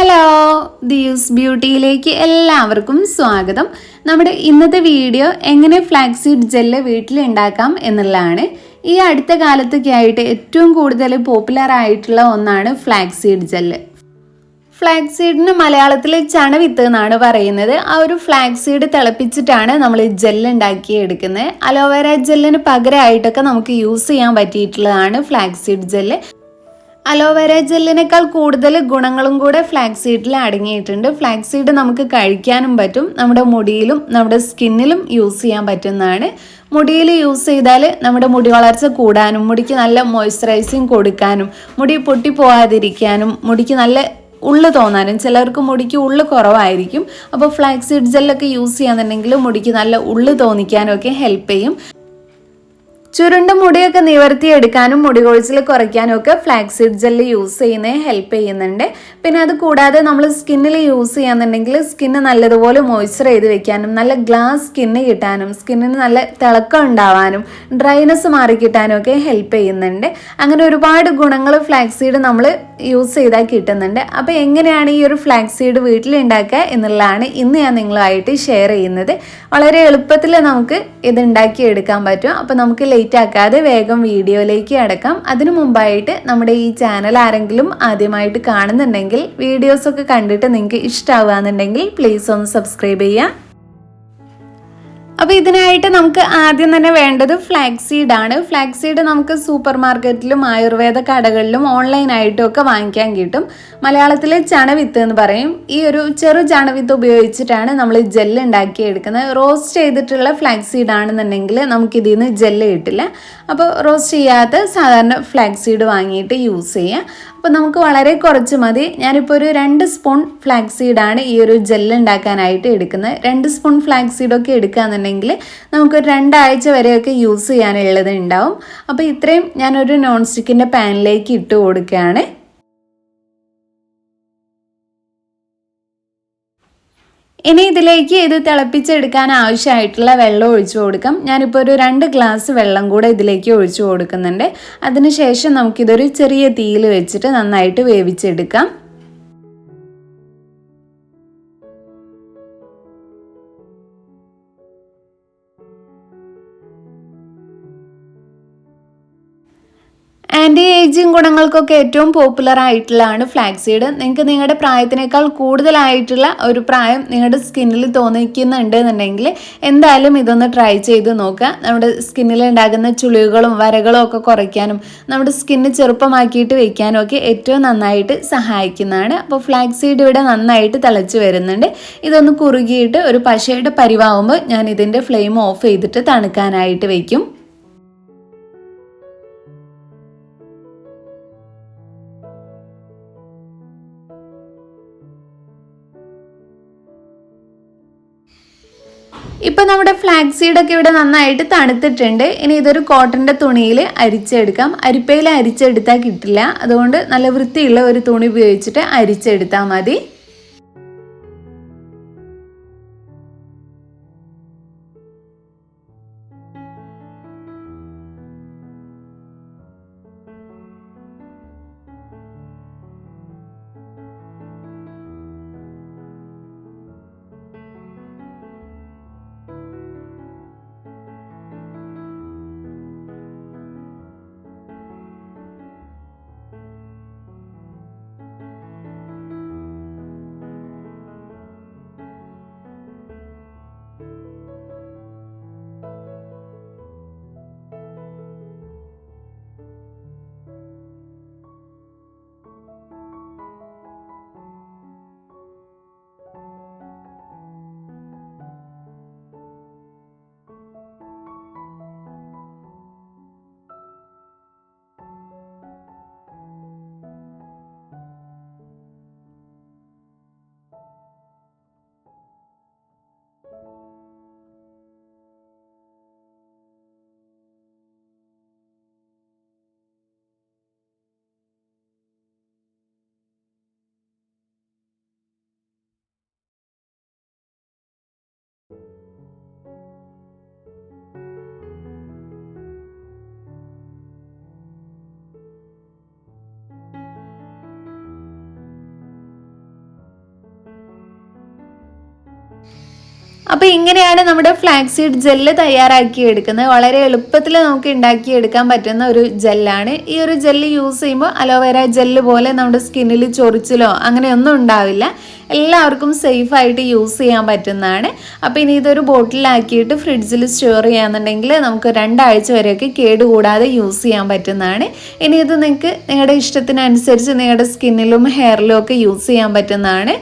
Hello ദിയൂസ് ബ്യൂട്ടിയിലേക്ക് എല്ലാവർക്കും സ്വാഗതം. നമ്മുടെ ഇന്നത്തെ വീഡിയോ എങ്ങനെ ഫ്ലാക്സീഡ് ജെല്ല് വീട്ടിൽ ഉണ്ടാക്കാം എന്നുള്ളതാണ്. ഈ അടുത്ത കാലത്തൊക്കെ ആയിട്ട് ഏറ്റവും കൂടുതൽ പോപ്പുലർ ആയിട്ടുള്ള ഒന്നാണ് ഫ്ലാക്സീഡ് ജെല്ല് ഫ്ലാക്സീഡിന് മലയാളത്തിൽ ചണവിത്ത് എന്നാണ് പറയുന്നത്. ആ ഒരു ഫ്ലാക്സീഡ് തിളപ്പിച്ചിട്ടാണ് നമ്മൾ ജെല്ല് ഉണ്ടാക്കി എടുക്കുന്നത്. അലോവേര ജെല്ലിന് പകരമായിട്ടൊക്കെ നമുക്ക് യൂസ് ചെയ്യാൻ പറ്റിയിട്ടുള്ളതാണ് ഫ്ലാക്സീഡ് ജെല്ല് അലോവേര ജെല്ലിനേക്കാൾ കൂടുതൽ ഗുണങ്ങളും കൂടെ ഫ്ലാക്സ് സീഡിൽ അടങ്ങിയിട്ടുണ്ട് ഫ്ലാക്സ് സീഡ് നമുക്ക് കഴിക്കാനും പറ്റും. നമ്മുടെ മുടിയിലും നമ്മുടെ സ്കിന്നിലും യൂസ് ചെയ്യാൻ പറ്റുന്നതാണ്. മുടിയിൽ യൂസ് ചെയ്താൽ നമ്മുടെ മുടി വളർച്ച കൂടാനും മുടിക്ക് നല്ല മോയ്സ്ചറൈസിങ് കൊടുക്കാനും മുടി പൊട്ടിപ്പോവാതിരിക്കാനും മുടിക്ക് നല്ല ഉള്ളു തോന്നാനും ചിലർക്ക് മുടിക്ക് ഉള്ളു കുറവായിരിക്കും. അപ്പോൾ ഫ്ലാക്സ് സീഡ് ജെല്ലൊക്കെ യൂസ് ചെയ്യാന്നുണ്ടെങ്കിൽ മുടിക്ക് നല്ല ഉള്ളു തോന്നിക്കാനും ഒക്കെ ഹെൽപ്പ് ചെയ്യും. ചുരുണ്ട മുടിയൊക്കെ നിവർത്തിയെടുക്കാനും മുടി കൊഴിച്ചിൽ കുറയ്ക്കാനും ഒക്കെ ഫ്ലാക്സീഡ് ജെല്ല് യൂസ് ചെയ്യുന്നത് ഹെൽപ്പ് ചെയ്യുന്നുണ്ട്. പിന്നെ അത് കൂടാതെ നമ്മൾ സ്കിന്നിൽ യൂസ് ചെയ്യാന്നുണ്ടെങ്കിൽ സ്കിന്ന് നല്ലതുപോലെ മോയ്സ്ചർ ചെയ്ത് വെക്കാനും നല്ല ഗ്ലാസ് സ്കിന്ന് കിട്ടാനും സ്കിന്നിന് നല്ല തിളക്കം ഉണ്ടാവാനും ഡ്രൈനെസ് മാറി കിട്ടാനും ഒക്കെ ഹെൽപ്പ് ചെയ്യുന്നുണ്ട്. അങ്ങനെ ഒരുപാട് ഗുണങ്ങൾ ഫ്ലാക്സീഡ് നമ്മൾ യൂസ് ചെയ്താൽ കിട്ടുന്നുണ്ട്. അപ്പോൾ എങ്ങനെയാണ് ഈ ഒരു ഫ്ലാക്സ് വീട്ടിൽ ഉണ്ടാക്കുക എന്നുള്ളതാണ് ഇന്ന് ഞാൻ നിങ്ങളുമായിട്ട് ഷെയർ ചെയ്യുന്നത്. വളരെ എളുപ്പത്തിൽ നമുക്ക് ഇത് ഉണ്ടാക്കിയെടുക്കാൻ പറ്റും. അപ്പോൾ നമുക്ക് ലേറ്റ് ആക്കാതെ വേഗം വീഡിയോയിലേക്ക് അടക്കാം. അതിനു മുമ്പായിട്ട് നമ്മുടെ ഈ ചാനൽ ആരെങ്കിലും ആദ്യമായിട്ട് കാണുന്നുണ്ടെങ്കിൽ വീഡിയോസൊക്കെ കണ്ടിട്ട് നിങ്ങൾക്ക് ഇഷ്ടമാവുകയെന്നുണ്ടെങ്കിൽ പ്ലീസ് ഒന്ന് സബ്സ്ക്രൈബ് ചെയ്യാം അപ്പോൾ ഇതിനായിട്ട് നമുക്ക് ആദ്യം തന്നെ വേണ്ടത് ഫ്ലാക്സീഡ് ആണ്. ഫ്ലാക്സീഡ് നമുക്ക് സൂപ്പർ മാർക്കറ്റിലും ആയുർവേദ കടകളിലും ഓൺലൈനായിട്ടും ഒക്കെ വാങ്ങിക്കാൻ കിട്ടും. മലയാളത്തിൽ ചണവിത്ത് എന്ന് പറയും. ഈ ഒരു ചെറു ചണവിത്ത് ഉപയോഗിച്ചിട്ടാണ് നമ്മൾ ജെല്ല് ഉണ്ടാക്കിയെടുക്കുന്നത്. റോസ്റ്റ് ചെയ്തിട്ടുള്ള ഫ്ലാക്സീഡ് ആണെന്നുണ്ടെങ്കിൽ നമുക്കിതിൽ നിന്ന് ജെല്ല് കിട്ടില്ല അപ്പോൾ റോസ്റ്റ് ചെയ്യാത്ത സാധാരണ ഫ്ലാക്സീഡ് വാങ്ങിയിട്ട് യൂസ് ചെയ്യാം. അപ്പോൾ നമുക്ക് വളരെ കുറച്ച് മതി. ഞാനിപ്പോൾ ഒരു രണ്ട് സ്പൂൺ ഫ്ലാക്സ് സീഡാണ് ഈ ഒരു ജെല്ല് ഉണ്ടാക്കാനായിട്ട് എടുക്കുന്നത്. രണ്ട് സ്പൂൺ ഫ്ലാക്സ് സീഡൊക്കെ എടുക്കുകയെന്നുണ്ടെങ്കിൽ നമുക്കൊരു രണ്ടാഴ്ച വരെയൊക്കെ യൂസ് ചെയ്യാനുള്ളത് ഉണ്ടാവും. അപ്പോൾ ഇത്രയും ഞാനൊരു നോൺ സ്റ്റിക്കിന്റെ പാനിലേക്ക് ഇട്ട് കൊടുക്കുകയാണ്. ഇനി ഇതിലേക്ക് ഇത് തിളപ്പിച്ചെടുക്കാൻ ആവശ്യമായിട്ടുള്ള വെള്ളം ഒഴിച്ചു കൊടുക്കാം. ഞാനിപ്പോൾ ഒരു രണ്ട് ഗ്ലാസ് വെള്ളം കൂടെ ഇതിലേക്ക് ഒഴിച്ചു കൊടുക്കുന്നുണ്ട്. അതിനുശേഷം നമുക്കിതൊരു ചെറിയ തീയിൽ വെച്ചിട്ട് നന്നായിട്ട് വേവിച്ചെടുക്കാം. ആന്റി ഏജിങ് ഗുണങ്ങൾക്കൊക്കെ ഏറ്റവും പോപ്പുലർ ആയിട്ടുള്ളതാണ് ഫ്ലാക്സീഡ് നിങ്ങൾക്ക് നിങ്ങളുടെ പ്രായത്തിനേക്കാൾ കൂടുതലായിട്ടുള്ള ഒരു പ്രായം നിങ്ങളുടെ സ്കിന്നിൽ തോന്നിക്കുന്നുണ്ട് എന്നുണ്ടെങ്കിൽ എന്തായാലും ഇതൊന്ന് ട്രൈ ചെയ്ത് നോക്കുക. നമ്മുടെ സ്കിന്നിൽ ഉണ്ടാകുന്ന ചുളിവുകളും വരകളും ഒക്കെ കുറയ്ക്കാനും നമ്മുടെ സ്കിന്ന് ചെറുപ്പമാക്കിയിട്ട് വയ്ക്കാനും ഒക്കെ ഏറ്റവും നന്നായിട്ട് സഹായിക്കുന്നതാണ്. അപ്പോൾ ഫ്ലാക്സീഡ് ഇവിടെ നന്നായിട്ട് തിളച്ച് വരുന്നുണ്ട്. ഇതൊന്ന് കുറുകിയിട്ട് ഒരു പശയുടെ പരിവാവുമ്പോൾ ഞാൻ ഇതിന്റെ ഫ്ലെയിം ഓഫ് ചെയ്തിട്ട് തണുക്കാനായിട്ട് വയ്ക്കും ഇപ്പം നമ്മുടെ ഫ്ലാക്സ് സീഡൊക്കെ ഇവിടെ നന്നായിട്ട് തണുത്തിട്ടുണ്ട്. ഇനി ഇതൊരു കോട്ടന്റെ തുണിയിൽ അരിച്ചെടുക്കാം. അരിപ്പയിൽ അരിച്ചെടുത്താൽ കിട്ടില്ല. അതുകൊണ്ട് നല്ല വൃത്തിയുള്ള ഒരു തുണി ഉപയോഗിച്ചിട്ട് അരിച്ചെടുത്താൽ മതി. അപ്പോൾ ഇങ്ങനെയാണ് നമ്മുടെ ഫ്ലാക്സ് ഫ്ലാക്സീഡ് ജെല്ല് തയ്യാറാക്കി എടുക്കുന്നത്. വളരെ എളുപ്പത്തിൽ നമുക്ക് ഉണ്ടാക്കിയെടുക്കാൻ പറ്റുന്ന ഒരു ജെല്ലാണ് ഈ ഒരു ജെല്ല് യൂസ് ചെയ്യുമ്പോൾ അലോവേര ജെല്ല് പോലെ നമ്മുടെ സ്കിന്നിൽ ചൊറിച്ചിലോ അങ്ങനെയൊന്നും ഉണ്ടാവില്ല. എല്ലാവർക്കും സേഫായിട്ട് യൂസ് ചെയ്യാൻ പറ്റുന്നതാണ്. അപ്പോൾ ഇനി ഇതൊരു ബോട്ടിലാക്കിയിട്ട് ഫ്രിഡ്ജിൽ സ്റ്റോർ ചെയ്യാന്നുണ്ടെങ്കിൽ നമുക്ക് രണ്ടാഴ്ച വരെയൊക്കെ കേടുകൂടാതെ യൂസ് ചെയ്യാൻ പറ്റുന്നതാണ്. ഇനി ഇത് നിങ്ങൾക്ക് നിങ്ങളുടെ ഇഷ്ടത്തിനനുസരിച്ച് നിങ്ങളുടെ സ്കിന്നിലും ഹെയറിലും ഒക്കെ യൂസ് ചെയ്യാൻ പറ്റുന്നതാണ്.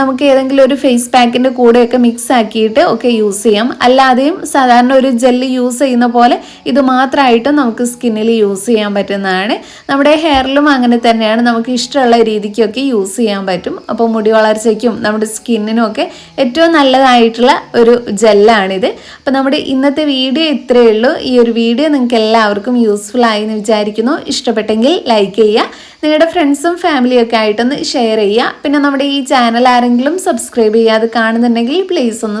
നമുക്ക് ഏതെങ്കിലും ഒരു ഫേസ് പാക്കിന്റെ കൂടെയൊക്കെ മിക്സ് ആക്കിയിട്ട് ഒക്കെ യൂസ് ചെയ്യാം. അല്ലാതെയും സാധാരണ ഒരു ജെല്ല് യൂസ് ചെയ്യുന്ന പോലെ ഇത് മാത്രമായിട്ടും നമുക്ക് സ്കിന്നിൽ യൂസ് ചെയ്യാൻ പറ്റുന്നതാണ്. നമ്മുടെ ഹെയറിലും അങ്ങനെ തന്നെയാണ് നമുക്ക് ഇഷ്ടമുള്ള രീതിക്കൊക്കെ യൂസ് ചെയ്യാൻ പറ്റും. അപ്പോൾ മുടി വളർച്ചയ്ക്കും നമ്മുടെ സ്കിന്നിനും ഒക്കെ ഏറ്റവും നല്ലതായിട്ടുള്ള ഒരു ജെല്ലാണിത് അപ്പോൾ നമ്മുടെ ഇന്നത്തെ വീഡിയോ ഇത്രയേ ഉള്ളൂ. ഈ ഒരു വീഡിയോ നിങ്ങൾക്ക് എല്ലാവർക്കും യൂസ്ഫുൾ ആയി എന്ന് വിചാരിക്കുന്നു. ഇഷ്ടപ്പെട്ടെങ്കിൽ ലൈക്ക് ചെയ്യുക. നിങ്ങളുടെ ഫ്രണ്ട്സും ഫാമിലിയും ഒക്കെ ആയിട്ടൊന്ന് ഷെയർ ചെയ്യുക. പിന്നെ നമ്മുടെ ഈ ചാനൽ ആരെങ്കിലും സബ്സ്ക്രൈബ് ചെയ്യാതെ കാണുന്നുണ്ടെങ്കിൽ പ്ലീസ് ഒന്ന്